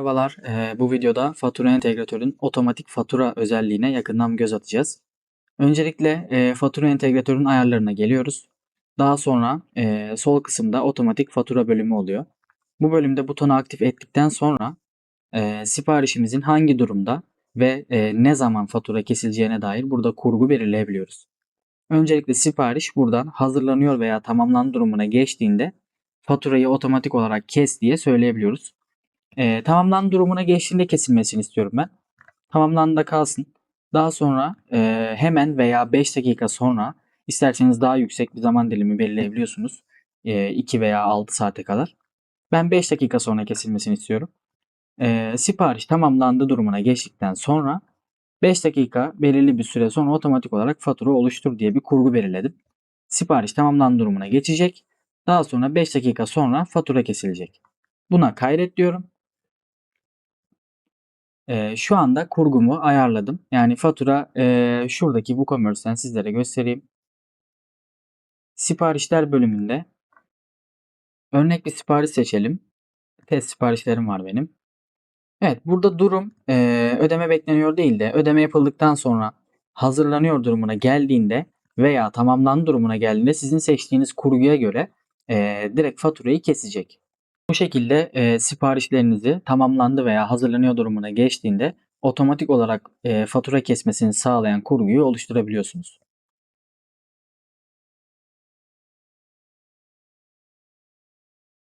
Merhabalar, eee, bu videoda fatura entegratörün otomatik fatura özelliğine yakından göz atacağız. Öncelikle eee, fatura entegratörün ayarlarına geliyoruz. Daha sonra eee, sol kısımda otomatik fatura bölümü oluyor. Bu bölümde butonu aktif ettikten sonra eee, siparişimizin hangi durumda ve ne zaman fatura kesileceğine dair burada kurgu belirleyebiliyoruz. Öncelikle sipariş buradan hazırlanıyor veya tamamlandı durumuna geçtiğinde faturayı otomatik olarak kes diye söyleyebiliyoruz. Ee, tamamlandı durumuna geçtiğinde kesilmesini istiyorum ben. Tamamlandı kalsın. Daha sonra e, hemen veya 5 dakika sonra isterseniz daha yüksek bir zaman dilimi belirleyebiliyorsunuz. E, 2 veya 6 saate kadar. Ben 5 dakika sonra kesilmesini istiyorum. E, sipariş tamamlandı durumuna geçtikten sonra 5 dakika belirli bir süre sonra otomatik olarak fatura oluştur diye bir kurgu belirledim. Sipariş tamamlandı durumuna geçecek. Daha sonra 5 dakika sonra fatura kesilecek. Buna kaydet diyorum. Ee, şu anda kurgumu ayarladım. Yani fatura e, şuradaki WooCommerce'den sizlere göstereyim. Siparişler bölümünde örnek bir sipariş seçelim. Test siparişlerim var benim. Evet burada durum e, ödeme bekleniyor değil de ödeme yapıldıktan sonra hazırlanıyor durumuna geldiğinde veya tamamlandı durumuna geldiğinde sizin seçtiğiniz kurguya göre e, direkt faturayı kesecek. Bu şekilde e, siparişlerinizi tamamlandı veya hazırlanıyor durumuna geçtiğinde otomatik olarak e, fatura kesmesini sağlayan kurguyu oluşturabiliyorsunuz.